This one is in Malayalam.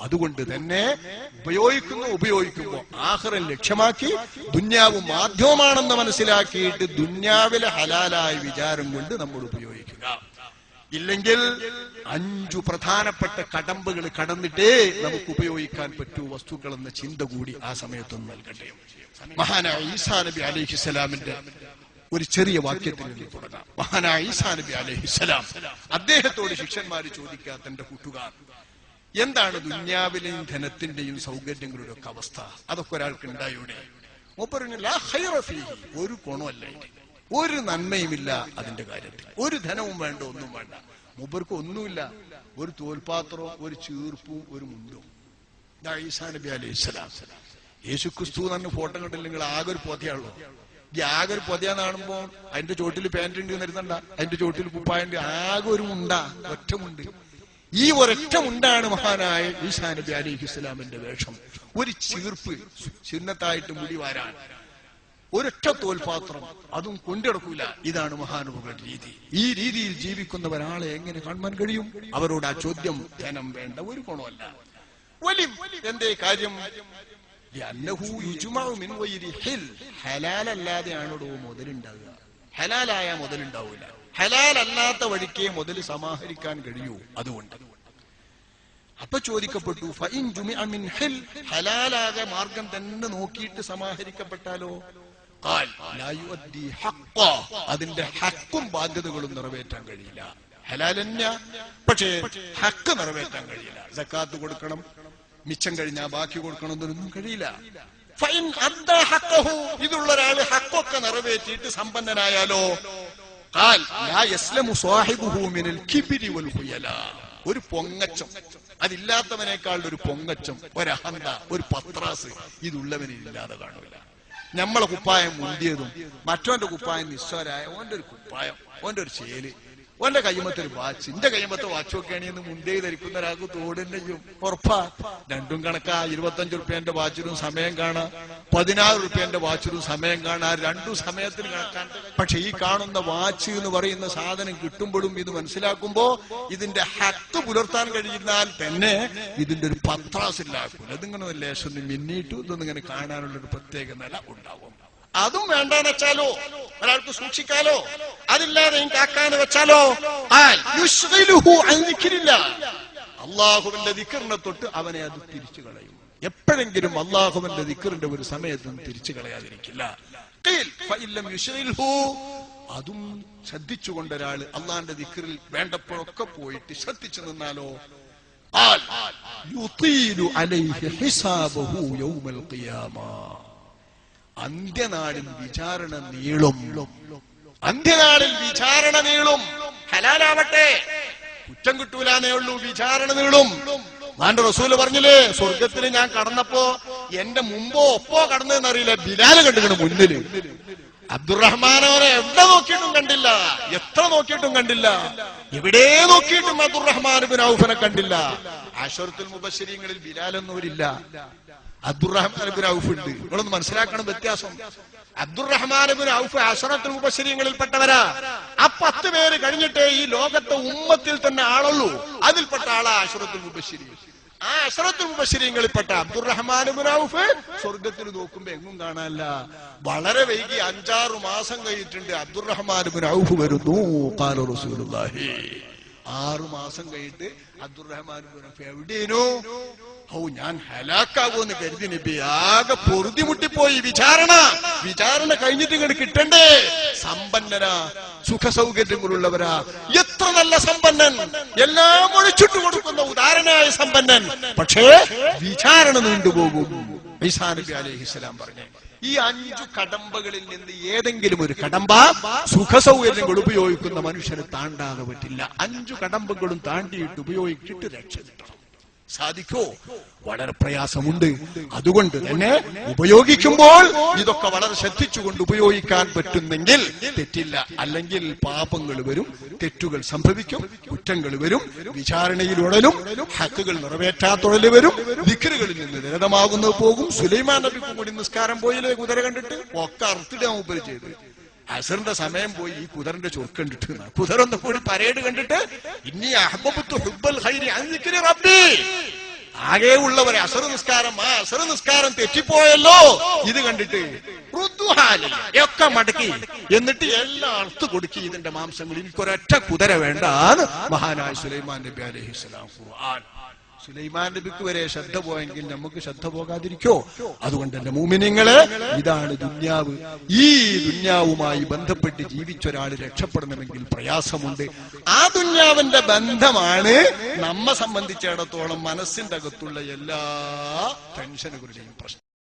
അതുകൊണ്ട് തന്നെ ഉപയോഗിക്കുന്നു ഉപയോഗിക്കുമ്പോൾ ആഹ്റം ലക്ഷ്യമാക്കി ദുന്യാവ് മാധ്യമമാണെന്ന് മനസ്സിലാക്കിയിട്ട് ദുന്യാവിലെ ഹലാലായ വിചാരം കൊണ്ട് നമ്മൾ ഉപയോഗിക്കുക. ഇല്ലെങ്കിൽ അഞ്ചു പ്രധാനപ്പെട്ട കടമ്പകൾ കടന്നിട്ടേ നമുക്ക് ഉപയോഗിക്കാൻ പറ്റൂ വസ്തുക്കൾ എന്ന ചിന്ത കൂടി ആ സമയത്തൊന്നും നൽകട്ടെ മഹാനായ ഈസാ നബി അലഹിസ്സലാമിന്റെ ഒരു ചെറിയ വാക്യത്തിൽ നിന്ന് തുടങ്ങാം. മഹാനായ ഈസാ നബി അലഹിസ്സലാം അദ്ദേഹത്തോട് ശിഷ്യന്മാര് ചോദിക്കാത്ത തന്റെ കൂട്ടുകാർ എന്താണ് ദുന്യാവിലെയും ധനത്തിന്റെയും സൗകര്യങ്ങളുടെ ഒക്കെ അവസ്ഥ? അതൊക്കെ ഒരാൾക്ക് ഉണ്ടായൂടെ? ഒരു ഗുണമല്ല. ഒരു നന്മയുമില്ല അതിന്റെ കാര്യത്തിൽ. ഒരു ധനവും വേണ്ട ഒന്നും വേണ്ട. മൂപ്പർക്ക് ഒന്നുമില്ല. ഒരു തോൽപാത്രവും ഒരു ചീർപ്പും ഒരു മുണ്ടും. ഈസാ നബി അലൈഹി സ്വലാം. യേശു ക്രിസ്തു തന്നെ ഫോട്ടോ കണ്ടില്ലെങ്കിൽ ആകെ ഒരു പൊതയാണല്ലോ. ഈ ആകെ ഒരു പൊതയാന്ന് കാണുമ്പോ അതിന്റെ ചോട്ടിൽ പാന്റ് ഉണ്ട് നിരുന്നണ്ട അതിന്റെ ചോട്ടിൽ കുപ്പായുണ്ട് ആകെ ഒരു മുണ്ട ഒറ്റ മുണ്ട്. ഈ ഒരൊറ്റ മുണ്ടാണ് മഹാനായ ഈസാ നബി അലിഹി ഇസ്ലാമിന്റെ വേഷം. ഒരു ചീർപ്പ് ചിഹ്നത്തായിട്ട് മുടി വാരാൻ. ഒരൊറ്റ തോൽപാത്രം അതും കൊണ്ടിടക്കൂല ഇതാണ് മഹാനുഭവരുടെ രീതി. ഈ രീതിയിൽ ജീവിക്കുന്ന ഒരാളെ എങ്ങനെ കാണാൻ കഴിയും? അവരോട് ആ ചോദ്യം ധനം വേണ്ട ഒരു ഗുണമല്ല. വലിം എന്തേ കാര്യം? ഹലാലല്ലാതെയാണോ മുതലുണ്ടാവുക. ഹലാലായ മുതലുണ്ടാവില്ല ഹലാലല്ലാത്ത വഴിക്കേ മുതൽ സമാഹരിക്കാൻ കഴിയൂ. അതുകൊണ്ട്. അപ്പൊ ചോദിക്കപ്പെട്ടു ഫൈൻ ജുമിഅ മിൻ ഹിൽ? ഹലാലാകെ മാർഗം തന്നെ നോക്കിയിട്ട് സമാഹരിക്കപ്പെട്ടാലോ? അതിന്റെ ഹക്കും ബാധ്യതകളും നിറവേറ്റാൻ കഴിയില്ല. ഹലാലന്യ പക്ഷേ ഹക്ക് നിറവേറ്റാൻ കഴിയില്ല. സക്കാത്ത് കൊടുക്കണം. മിച്ചം കഴിഞ്ഞാൽ ബാക്കി കൊടുക്കണം എന്നൊന്നും കഴിയില്ല. ഫൈൻ ഇതുള്ള ഒരാൾ ഹക്കൊക്കെ നിറവേറ്റിയിട്ട് സമ്പന്നനായാലോ? ഖാൽ لا يسلم صاحبه من الكبر والخيلاء. ഒരു പൊങ്ങച്ചം. അതില്ലാത്തവനേക്കാൾ ഒരു പൊങ്ങച്ചം ഒരഹന്ത ഒരു പത്രാസ് ഇതുള്ളവന് ഇല്ലാതെ കാണൂല. നമ്മളെ കുപ്പായം മുന്തിയതും മറ്റോന്റെ കുപ്പായം നിസ്വരായ ഓന്റെ ഒരു കുപ്പായം ഓന്റെ ഒരു ചേൽ. ഓന്റെ കയ്യുമത്തെ ഒരു വാച്ച്. എന്റെ കയ്യുമത്തെ വാച്ച് ഒക്കെയാണ് എന്ന് മുണ്ടേ ധരിക്കുന്ന ഒരാൾക്ക് തോടിന്റെ ഉറപ്പാ. രണ്ടും കണക്കാ. ഇരുപത്തഞ്ച് റുപ്യന്റെ വാച്ചിനും സമയം കാണാ. പതിനാറ് റുപ്യന്റെ വാച്ചിനും സമയം കാണാ. രണ്ടു സമയത്തിന് കണക്കാൻ. പക്ഷെ ഈ കാണുന്ന വാച്ച് എന്ന് പറയുന്ന സാധനം കിട്ടുമ്പോഴും ഇത് മനസ്സിലാക്കുമ്പോ ഇതിന്റെ ഹക്ക് പുലർത്താൻ കഴിഞ്ഞാൽ തന്നെ ഇതിന്റെ ഒരു പത്രാസില്ലാക്കും. അതിങ്ങനെ ഒരു ലേശം ഒന്ന് മിന്നിയിട്ടു ഇതൊന്നിങ്ങനെ കാണാനുള്ള ഒരു പ്രത്യേക നില ഉണ്ടാവും. അതും വേണ്ടെന്ന് വെച്ചാലോ? ഒരാൾക്ക് സൂക്ഷിക്കാലോ? അതില്ലാതെ എനിക്ക് ആക്കാന്ന് വെച്ചാലോ. അള്ളാഹുവിന്റെ ദിക്കറിനെ തൊട്ട് അവനെ അത് തിരിച്ചു കളയും. എപ്പോഴെങ്കിലും അള്ളാഹുവിന്റെ ദിക്കറിന്റെ ഒരു സമയത്തും തിരിച്ചു കളയാതിരിക്കില്ല. അതും ശ്രദ്ധിച്ചുകൊണ്ട് ഒരാൾ അള്ളാന്റെ ദിക്കറിൽ വേണ്ടപ്പോഴൊക്കെ പോയിട്ട് ശ്രദ്ധിച്ചു നിന്നാലോ? അന്ത്യനാടിൻ വിചാരണ നീളും. അന്ത്യനാളിൽ വിചാരണ നീളും. ഹലാലാവട്ടെ. കുറ്റം കിട്ടൂലെന്നേ ഉള്ളൂ വിചാരണ നീളും. നാന്റെ റസൂൽ പറഞ്ഞില്ലേ സ്വർഗത്തിൽ ഞാൻ കടന്നപ്പോ എന്റെ മുമ്പോ ഒപ്പോ കടന്നതെന്നറിയില്ല ബിലാൽ കണ്ടുകണ് മുന്നിൽ. അബ്ദുറഹ്മാനോനെ എവിടെ നോക്കിയിട്ടും കണ്ടില്ല എത്ര നോക്കിയിട്ടും കണ്ടില്ല എവിടെ നോക്കിയിട്ടും അബ്ദുറഹ്മാൻ ഔഫനെ കണ്ടില്ല. ആശ്വരത്തിൽ മുബശ്ശരീങ്ങളിൽ ബിലാലൊന്നുമില്ല അബ്ദുറഹ്മാൻ ബിൻ ഔഫ് ഉണ്ട്. നിങ്ങളൊന്ന് മനസ്സിലാക്കണം വ്യത്യാസം. അബ്ദുറഹ്മാൻ ബിൻ ഔഫ് അഷറത്തുൽ മുബശ്ശരീങ്ങളിൽപ്പെട്ടവരാ. ആ പത്ത് പേര് കഴിഞ്ഞിട്ടേ ഈ ലോകത്തെ ഉമ്മത്തിൽ തന്നെ ആളുള്ളൂ. അതിൽപ്പെട്ട ആളാ അഷറത്തുൽ ഉപശ്രീ ആ അഷറത്തുൽ മുബശ്ശരീങ്ങളിൽപ്പെട്ട അബ്ദുറഹ്മാൻ ബിൻ ഔഫ് സ്വർഗത്തിൽ നോക്കുമ്പോ എങ്ങും കാണാനല്ല. വളരെ വൈകി അഞ്ചാറു മാസം കഴിഞ്ഞിട്ടുണ്ട് അബ്ദുറഹ്മാൻ ബിൻ ഔഫ് വരുന്നു കാല റസൂലുള്ളാഹി. ആറു മാസം കഴിഞ്ഞിട്ട് അബ്ദുറഹ്മാൻ ബിൻ ഔഫ് എവിടെയോ ഓ ഞാൻ ഹലാക്കാവൂന്ന് കരുതി നബി ആകെ പൊറുതിമുട്ടിപ്പോയി. വിചാരണ. വിചാരണ കഴിഞ്ഞിട്ട് ഇങ്ങോട്ട് കിട്ടണ്ടേ? സമ്പന്നനാ സുഖ സൗകര്യങ്ങളുള്ളവരാ എത്ര നല്ല സമ്പന്നൻ. എല്ലാം ഒഴിച്ചിട്ട് കൊടുക്കുന്ന ഉദാഹരണായ സമ്പന്നൻ. പക്ഷേ വിചാരണ നീണ്ടുപോകും ഈസാ നബി അലൈഹിസ്സലാം പറഞ്ഞു ഈ അഞ്ചു കടമ്പകളിൽ നിന്ന് ഏതെങ്കിലും ഒരു കടമ്പ സുഖ സൗകര്യങ്ങൾ ഉപയോഗിക്കുന്ന മനുഷ്യന് താണ്ടാതെ പറ്റില്ല. അഞ്ചു കടമ്പകളും താണ്ടിയിട്ട് ഉപയോഗിച്ചിട്ട് രക്ഷപ്പെട്ടു സാധിക്കോ. വളരെ പ്രയാസമുണ്ട്. അതുകൊണ്ട് തന്നെ ഉപയോഗിക്കുമ്പോൾ ഇതൊക്കെ വളരെ ശ്രദ്ധിച്ചുകൊണ്ട് ഉപയോഗിക്കാൻ പറ്റുന്നെങ്കിൽ തെറ്റില്ല. അല്ലെങ്കിൽ പാപങ്ങൾ വരും തെറ്റുകൾ സംഭവിക്കും കുറ്റങ്ങൾ വരും വിചാരണയിൽ ഉടലും ഹക്കുകൾ നിറവേറ്റാത്തുടൽ വരും ദിക്കറുകളിൽ നിന്ന് നിരതമാകുന്നത് പോകും. സുലൈമാൻ നബിക്കും കൂടി നിസ്കാരം പോയില്ലേ? കുതിര കണ്ടിട്ട്? ഒക്കെ അർത്ഥിടാൻ ഉപരി ചെയ്ത്. അസറിന്റെ സമയം പോയി ഈ കുതിരന്റെ ചൊർക്ക് കണ്ടിട്ട് കുതിരൊന്നും കുതിര കൂടി പരേഡ് കണ്ടിട്ട് ഇനി അഹബബത്തു ഹുബ്ബൽ ഖൈരി അൻ റബ്ബി. ആകെ ഉള്ളവരെ അസർ നിസ്കാരം ആ അസർ നിസ്കാരം തെറ്റിപ്പോയല്ലോ. ഇത് കണ്ടിട്ട് ഒക്കെ മടക്കി. എന്നിട്ട് എല്ലാ അർത്ഥ കൊടുക്കി ഇതിന്റെ മാംസങ്ങൾ. എനിക്കൊരൊറ്റ കുതിര വേണ്ടാന്ന് മഹാനായ സുലൈമാൻ നബി അലൈഹിസ്സലാം ഖുർആൻ. സുലൈമാൻ നബിക്ക് വരെ ശ്രദ്ധ പോയെങ്കിൽ നമുക്ക് ശ്രദ്ധ പോകാതിരിക്കോ? അതുകൊണ്ട് എന്റെ മൂമിനിങ്ങൾ ഇതാണ് ദുന്യാവ്. ഈ ദുന്യാവുമായി ബന്ധപ്പെട്ട് ജീവിച്ച ഒരാൾ രക്ഷപ്പെടണമെങ്കിൽ പ്രയാസമുണ്ട്. ആ ദുന്യാവിന്റെ ബന്ധമാണ് നമ്മെ സംബന്ധിച്ചിടത്തോളം മനസ്സിന്റെ അകത്തുള്ള എല്ലാ ടെൻഷനുകളുടെയും പ്രശ്നം.